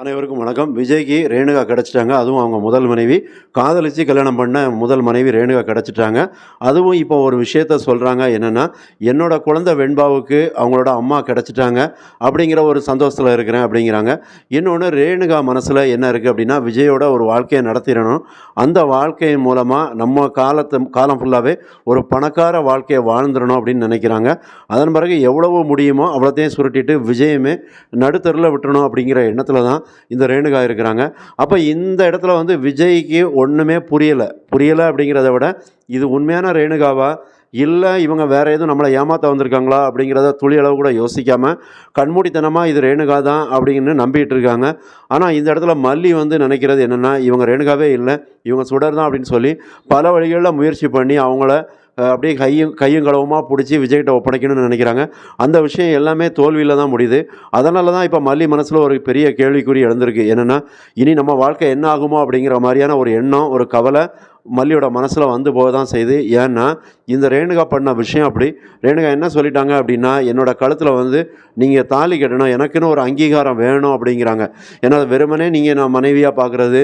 அனைவருக்கும் வணக்கம். விஜய்க்கு ரேணுகா கிடச்சிட்டாங்க. அதுவும் அவங்க முதல் மனைவி. காதலிச்சு கல்யாணம் பண்ண முதல் மனைவி ரேணுகா கிடச்சிட்டாங்க. அதுவும் இப்போ ஒரு விஷயத்த சொல்கிறாங்க என்னென்னா என்னோட குழந்தை வெண்பாவுக்கு அவங்களோட அம்மா கிடச்சிட்டாங்க அப்படிங்கிற ஒரு சந்தோஷத்தில் இருக்கிறேன் அப்படிங்கிறாங்க. இன்னொன்று ரேணுகா மனசில் என்ன இருக்குது அப்படின்னா விஜயோட ஒரு வாழ்க்கையை நடத்திடணும். அந்த வாழ்க்கையின் மூலமாக நம்ம காலத்து காலம் ஃபுல்லாகவே ஒரு பணக்கார வாழ்க்கையை வாழ்ந்துடணும் அப்படின்னு நினைக்கிறாங்க. அதன் பிறகு எவ்வளவு முடியுமோ அவ்வளோத்தையும் சுருட்டிட்டு விஜயமே நடுத்தரில் விட்டுறணும் அப்படிங்கிற எண்ணத்தில் தான் இந்த ரேணுகா இருக்கிறாங்க. அப்போ இந்த இடத்துல வந்து விஜய்க்கு ஒன்றுமே புரியலை. புரியலை அப்படிங்கிறத விட இது உண்மையான ரேணுகாவா? இல்லை இவங்க வேற எதுவும் நம்மளை ஏமாற்ற வந்திருக்காங்களா? அப்படிங்கிறத துளி அளவு கூட யோசிக்காமல் கண்மூடித்தனமாக இது ரேணுகா தான் அப்படின்னு நம்பிட்டு இருக்காங்க. ஆனால் இந்த இடத்துல மல்லி வந்து நினைக்கிறது என்னென்னா இவங்க ரேணுகாவே இல்லை இவங்க சுடர் தான் அப்படின்னு சொல்லி பல வழிகளில் முயற்சி பண்ணி அவங்கள அப்படியே கையும் கையும் களவுமாக பிடிச்சி விஜய்கிட்ட ஒப்படைக்கணும்னு நினைக்கிறாங்க. அந்த விஷயம் எல்லாமே தோல்வியில் தான் முடியுது. அதனால தான் இப்போ மல்லி மனசில் ஒரு பெரிய கேள்விக்குறி எழுந்திருக்கு. என்னென்னா இனி நம்ம வாழ்க்கை என்ன ஆகுமோ அப்படிங்கிற மாதிரியான ஒரு எண்ணம் ஒரு கவலை மல்லியோட மனசில் வந்து போக தான் செய்யுது ஏன்னா இந்த ரேணுகா பண்ண விஷயம் அப்படி. ரேணுகா என்ன சொல்லிட்டாங்க அப்படின்னா என்னோட கழுத்தில் வந்து நீங்கள் தாலி கட்டணும் எனக்குன்னு ஒரு அங்கீகாரம் வேணும் அப்படிங்கிறாங்க. ஏன்னா வெறுமனே நீங்கள் நான் மனைவியாக பார்க்குறது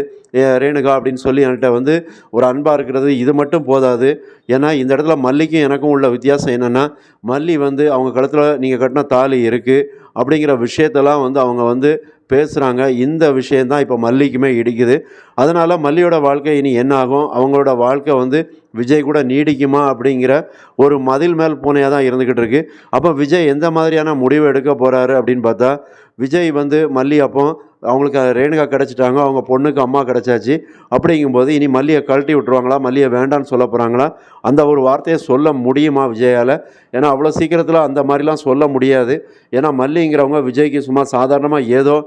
ரேணுகா அப்படின்னு சொல்லி என்கிட்ட வந்து ஒரு அன்பாக இருக்கிறது இது மட்டும் போதாது. ஏன்னா இந்த இடத்துல மல்லிக்கும் எனக்கும் உள்ள வித்தியாசம் என்னென்னா மல்லி வந்து அவங்க கழுத்தில் நீங்கள் கட்டின தாலி இருக்குது அப்படிங்கிற விஷயத்தெல்லாம் வந்து அவங்க வந்து பேசுகிறாங்க இந்த விஷயந்தான் இப்போ மல்லிக்குமே இடிக்குது. அதனால் மல்லியோட வாழ்க்கை இனி என்ன ஆகும்? அவங்களோட வாழ்க்கை வந்து விஜய் கூட நீடிக்குமா அப்படிங்கிற ஒரு மதில் மேல் பூனையாக தான் இருந்துக்கிட்டு இருக்கு. அப்போ விஜய் எந்த மாதிரியான முடிவு எடுக்க போகிறாரு அப்படின்னு பார்த்தா விஜய் வந்து மல்லி அப்போ அவங்களுக்கு ரேணுகா கிடச்சிட்டாங்க அவங்க பொண்ணுக்கு அம்மா கிடச்சாச்சு. அப்படிங்கும்போது இனி மல்லியை கழட்டி விட்ருவாங்களா மல்லியை வேண்டான்னு சொல்ல போகிறாங்களா அந்த ஒரு வார்த்தையை சொல்ல முடியுமா விஜயால்? ஏன்னா அவ்வளோ சீக்கிரத்தில் அந்த மாதிரிலாம் சொல்ல முடியாது. ஏன்னா மல்லிங்கிறவங்க விஜய்க்கு சும்மா சாதாரணமாக ஏதோ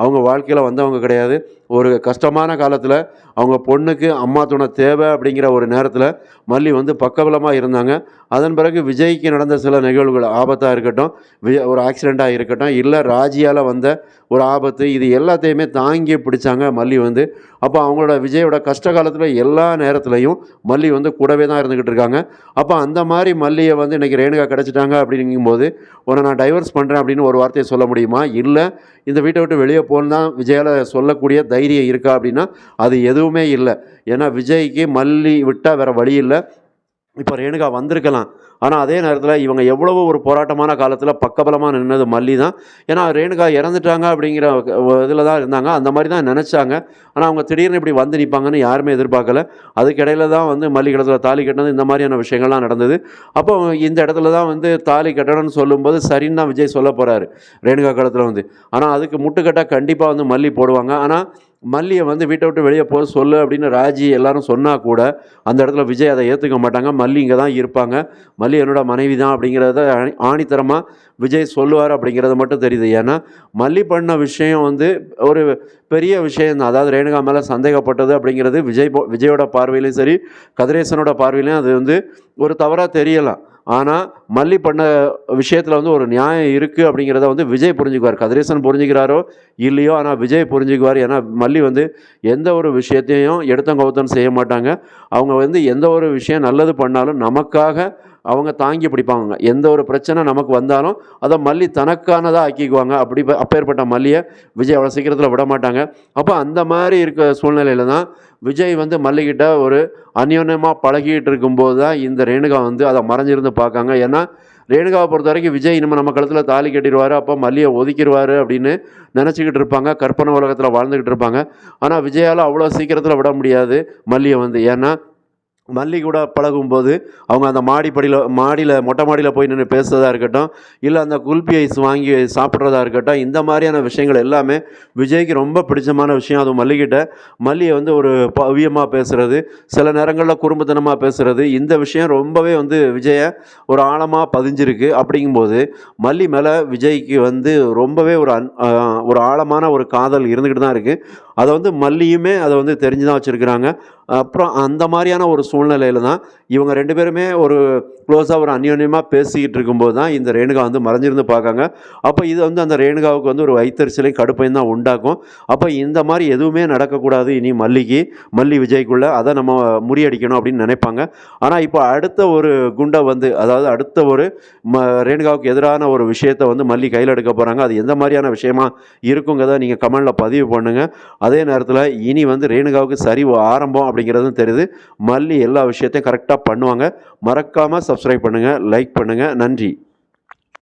அவங்க வாழ்க்கையில் வந்தவங்க கிடையாது. ஒரு கஷ்டமான காலத்தில் அவங்க பொண்ணுக்கு அம்மா துணை தேவை அப்படிங்கிற ஒரு நேரத்தில் மல்லி வந்து பக்கபலமாக இருந்தாங்க. அதன் பிறகு விஜய்க்கு நடந்த சில நிகழ்வுகள் ஆபத்தாக இருக்கட்டும் விஜய் ஒரு ஆக்சிடெண்ட்டாக இருக்கட்டும் இல்லை ராஜியால் வந்த ஒரு ஆபத்து இது எல்லாத்தையுமே தாங்கி பிடிச்சாங்க மல்லி வந்து. அப்போ அவங்களோட விஜயோட கஷ்ட காலத்தில் எல்லா நேரத்துலையும் மல்லி வந்து கூடவே தான் இருந்துக்கிட்டு இருக்காங்க. அப்போ அந்த மாதிரி மல்லியை வந்து இன்றைக்கி ரேணுகா கிடச்சிட்டாங்க அப்படிங்கும்போது உன்னை நான் டைவர்ஸ் பண்ணுறேன் அப்படின்னு ஒரு வார்த்தையை சொல்ல முடியுமா? இல்லை இந்த வீட்டை விட்டு வெளியே போகணும் தான் விஜயால் சொல்லக்கூடிய தைரியம் இருக்கா அப்படின்னா அது எதுவுமே இல்லை. ஏன்னா விஜய்க்கு மல்லி விட்டால் வேறு வழி இல்லை. இப்போ ரேணுகா வந்திருக்கலாம். ஆனால் அதே நேரத்தில் இவங்க எவ்வளவோ ஒரு போராட்டமான காலத்தில் பக்கபலமாக நின்னது மல்லி தான். ஏன்னா ரேணுகா இறந்துட்டாங்க அப்படிங்கிற இதில் தான் இருந்தாங்க. அந்த மாதிரி தான் நினச்சாங்க. ஆனால் அவங்க திடீர்னு இப்படி வந்து நிற்பாங்கன்னு யாருமே எதிர்பார்க்கல. அதுக்கிடையில தான் வந்து மல்லி கிடத்துல தாலி கட்டினது இந்த மாதிரியான விஷயங்கள்லாம் நடந்தது. அப்போ இந்த இடத்துல தான் வந்து தாலி கட்டணும்னு சொல்லும்போது சரின்னு தான் விஜய் சொல்ல போகிறாரு ரேணுகா காலத்தில் வந்து. ஆனால் அதுக்கு முட்டுக்கட்டாக கண்டிப்பாக வந்து மல்லி போடுவாங்க. ஆனால் மல்லியை வந்து வீட்டை விட்டு வெளியே போக சொல்லு அப்படின்னு ராஜி எல்லாரும் சொன்னால் கூட அந்த இடத்துல விஜய் அதை ஏற்றுக்க மாட்டாங்க. மல்லி இங்கே தான் இருப்பாங்க. மல்லி என்னோட மனைவி தான் அப்படிங்கிறத ஆணி- ஆணித்தரமாக விஜய் சொல்லுவார் அப்படிங்கிறது மட்டும் தெரியுது. ஏன்னா மல்லி பண்ண விஷயம் வந்து ஒரு பெரிய விஷயம் தான் அதாவது ரேணுகா மேலே சந்தேகப்பட்டது அப்படிங்கிறது விஜய் விஜயோட பார்வையிலையும் சரி கதிரேசனோட பார்வையிலையும் அது வந்து ஒரு தவறாக தெரியலாம். ஆனால் மல்லி பண்ண விஷயத்தில் வந்து ஒரு நியாயம் இருக்குது அப்படிங்கிறத வந்து விஜய் புரிஞ்சுக்குவார். கதிரேசன் புரிஞ்சுக்கிறாரோ இல்லையோ ஆனால் விஜய் புரிஞ்சுக்குவார். ஏன்னா மல்லி வந்து எந்த ஒரு விஷயத்தையும் எடுத்தங்கவுத்தம் செய்ய மாட்டாங்க. அவங்க வந்து எந்த ஒரு விஷயம் நல்லது பண்ணாலும் நமக்காக அவங்க தாங்கி பிடிப்பாங்க எந்த ஒரு பிரச்சனை நமக்கு வந்தாலும் அதை மல்லி தனக்கானதாக ஆக்கிக்குவாங்க. அப்படி அப்பேற்பட்ட மல்லியை விஜய் அவ்வளோ சீக்கிரத்தில் விட மாட்டாங்க. அப்போ அந்த மாதிரி இருக்க சூழ்நிலையில தான் விஜய் வந்து மல்லிகிட்ட ஒரு அந்யோன்யமாக பழகிட்டு இருக்கும்போது தான் இந்த ரேணுகா வந்து அதை மறைஞ்சிருந்து பார்க்காங்க. ஏன்னா ரேணுகாவை பொறுத்த வரைக்கும் விஜய் இனிமேல் நம்ம கழுத்தில் தாலி கட்டிடுவார் அப்போ மல்லியை ஒதுக்கிடுவார் அப்படின்னு நினச்சிக்கிட்டு இருப்பாங்க. கற்பனை உலகத்தில் வாழ்ந்துக்கிட்டு இருப்பாங்க. ஆனால் விஜயால் அவ்வளோ சீக்கிரத்தில் விட முடியாது மல்லியை வந்து. ஏன்னா மல்லி கூட பழகும்போது அவங்க அந்த மாடிப்படியில் மாடியில் மொட்டை மாடியில் போய் நின்று பேசுகிறதா இருக்கட்டும் இல்லை அந்த குல்பி ஐஸ் வாங்கி சாப்பிட்றதா இருக்கட்டும் இந்த மாதிரியான விஷயங்கள் எல்லாமே விஜய்க்கு ரொம்ப பிடிச்சமான விஷயம். அது மல்லிகிட்ட மல்லியை வந்து ஒரு பவியமாக பேசுகிறது சில நேரங்களில் குறும்புத்தனமாக பேசுகிறது இந்த விஷயம் ரொம்பவே வந்து விஜயை ஒரு ஆழமாக பதிஞ்சிருக்கு. அப்படிங்கும்போது மல்லி மேலே விஜய்க்கு வந்து ரொம்பவே ஒரு அன் ஒரு ஆழமான ஒரு காதல் இருந்துக்கிட்டு தான் இருக்குது அதை வந்து மல்லியுமே அதை வந்து தெரிஞ்சு தான் வச்சுருக்கிறாங்க. அப்புறம் அந்த மாதிரியான ஒரு சூழ்நிலையில் தான் இவங்க ரெண்டு பேருமே ஒரு க்ளோஸாக ஒரு அந்யோன்யமாக பேசிக்கிட்டு இருக்கும்போது தான் இந்த ரேணுகா வந்து மறைஞ்சிருந்து பார்க்காங்க. அப்போ இது வந்து அந்த ரேணுகாவுக்கு வந்து ஒரு வைத்தறிச்சலையும் கடுப்பையும் தான் உண்டாக்கும். அப்போ இந்த மாதிரி எதுவுமே நடக்கக்கூடாது இனி மல்லிக்கு மல்லி விஜய்க்குள்ளே அதை நம்ம முறியடிக்கணும் அப்படின்னு நினைப்பாங்க. ஆனால் இப்போ அடுத்த ஒரு குண்டை வந்து அதாவது அடுத்த ஒரு ம ரேணுகாவுக்கு எதிரான ஒரு விஷயத்தை வந்து மல்லி கையில் எடுக்க போகிறாங்க அது எந்த மாதிரியான விஷயமா இருக்குங்கிறத நீங்கள் கமெண்டில் பதிவு பண்ணுங்கள் அதே நேரத்தில் இனி வந்து ரேணுகாவுக்கு சரிவு ஆரம்பம் அப்படிங்கிறதும் தெரியுது. மல்லி எல்லா விஷயத்தையும் கரெக்டாக பண்ணுவாங்க. மறக்காமல் சப்ஸ்கிரைப் பண்ணுங்கள் லைக் பண்ணுங்கள் நன்றி.